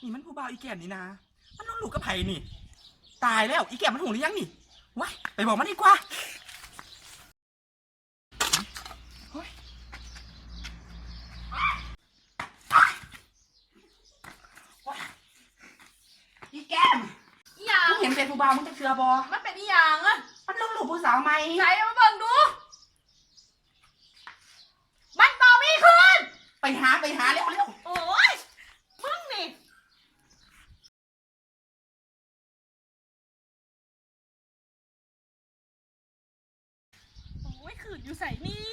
นี่มันผู้บ่าวอีแก้มนี่นะ มันน้องลูกกับไผ่นี่ ตายแล้วอีแก้มมันหูหรือยังนี่ว้ายไปบอกมันดีกว่าเฮ้ยว้ายอีแก้มอีหยังมึงเห็นเป็นผู้บ่าวมึงจะเชื่อบอมันเป็นอีหยังอะมันน้องลูกผู้สาวไหมไหนเอามาเบิ่งดู มันบ่มีคืนไปหาไปหาเร็วเร็ว โอ้ยมึงนี่ โอ้ย ขืนอยู่ใส่นี่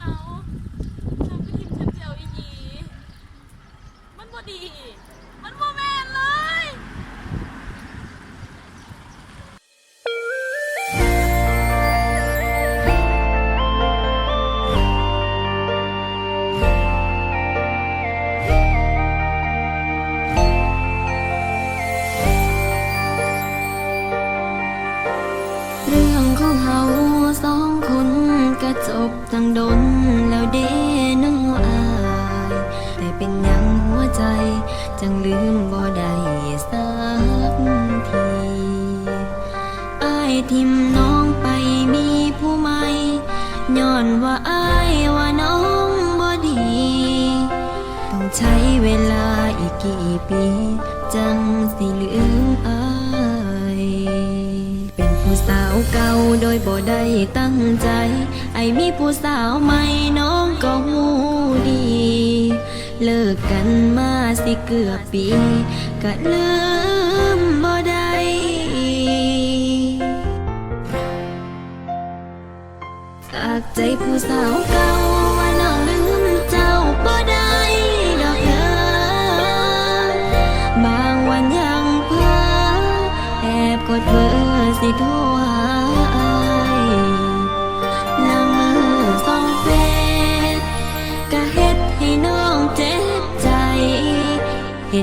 เอาฉันก็ทิมฉันเจียวอีหยีมันบ่ดี บตั้งดนแล้วเด้น้องอาย แต่เป็นยังหัวใจ จังลืมบ่ได้สักทีอายทิมน้องไปมีผู้ใหม่ย้อนว่าอายว่าน้องบ่ดี ต้องใช้เวลาอีกกี่ปี จังสิลืมอายเป็นผู้สาวเก่าโดยบ่ได้ตั้งใจ ไอ้มีผู้สาวใหม่น้องก็หูดี เลิกกันมาสิเกือบปีก็ลืมบ่ได้จากใจผู้สาวเก่า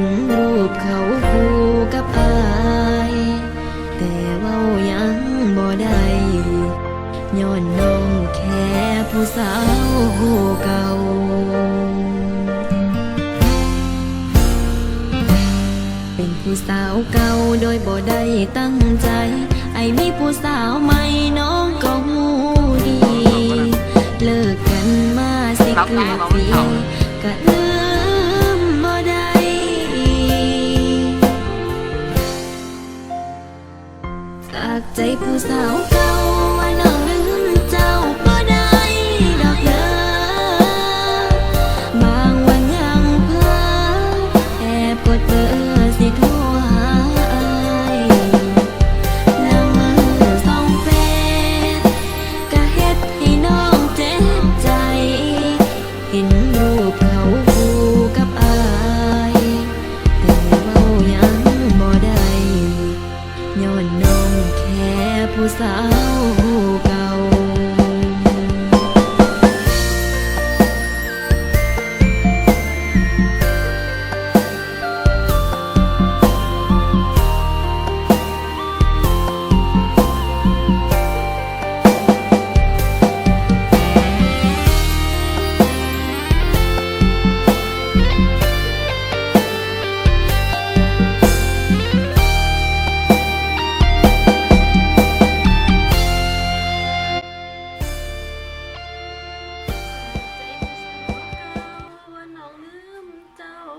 นรูปเขาคู่กับอาย แต่เว่ายังบ่ได้ย้อนน้องแค่ผู้สาวเก่าเป็นผู้สาวเก่าโดยบ่ได้ตั้งใจ ไอ้มีผู้สาวใหม่น้องก็หูดี เลิกกันมาสิเกือบปีก็ลืม ใจผู้สาวเก่าว่าน้องลืมเจ้าบ่ได้ดอกเด้อบางวันยังเพ้อแอบกดเบอร์สิโทรหาอายแล้วมือส่องเฟซก็เฮ็ดให้น้องเจ็บใจ เห็นรูป ผู้สาว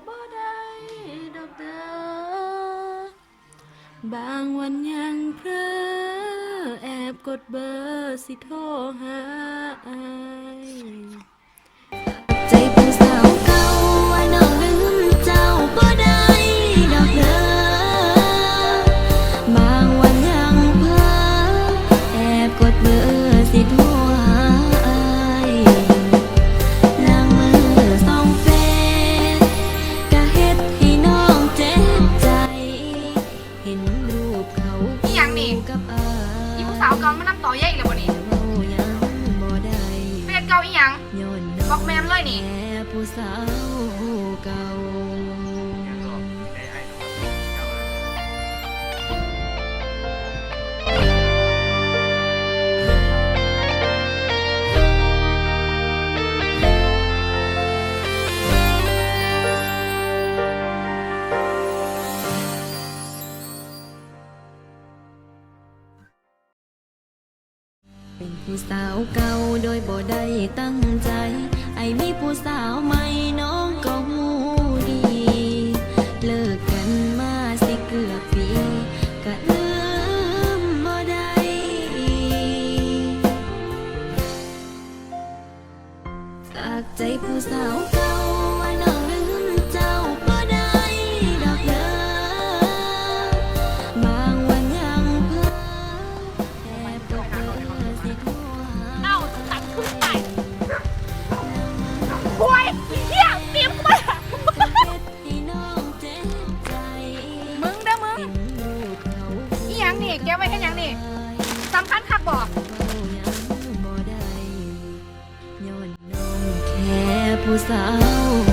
บ่ได้ดอกเด้อบางวันยังเพลอแอบกดเบอร์สิโทรหา sao cầu ผู้สาวเก่าโดยบ่ได้ตั้งใจ ไอ้มีผู้สาวมา หยังนี่แกไว้เฮ็ดหยังนี่สำคัญคักบอกย้อนน้องแค่ผู้สาว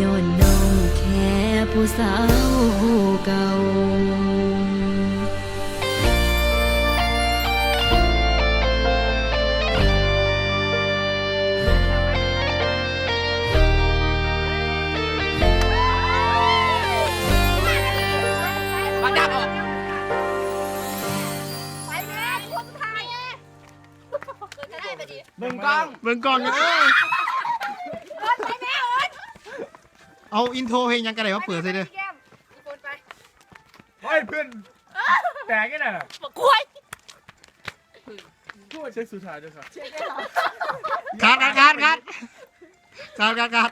ย้อนน้องแค่ผู้สาวเก่าบางดาบออก ไปแม่คนไทยจะได้ไปดิเบิ่งกล้องเบิ่งก่อนกันเด้อ เอิ้นไปแม่เอิ้น เอาอินโทรเพลงยังกระไรมาเปิดสิเด้อพี่แก้มอีกคนไปเฮ้ยเพื่อนแตกกันน่ะบอกกล้วยพูดเช็คสุดท้ายด้วยครับคัดคัดคัดคัดคัดคัดคัด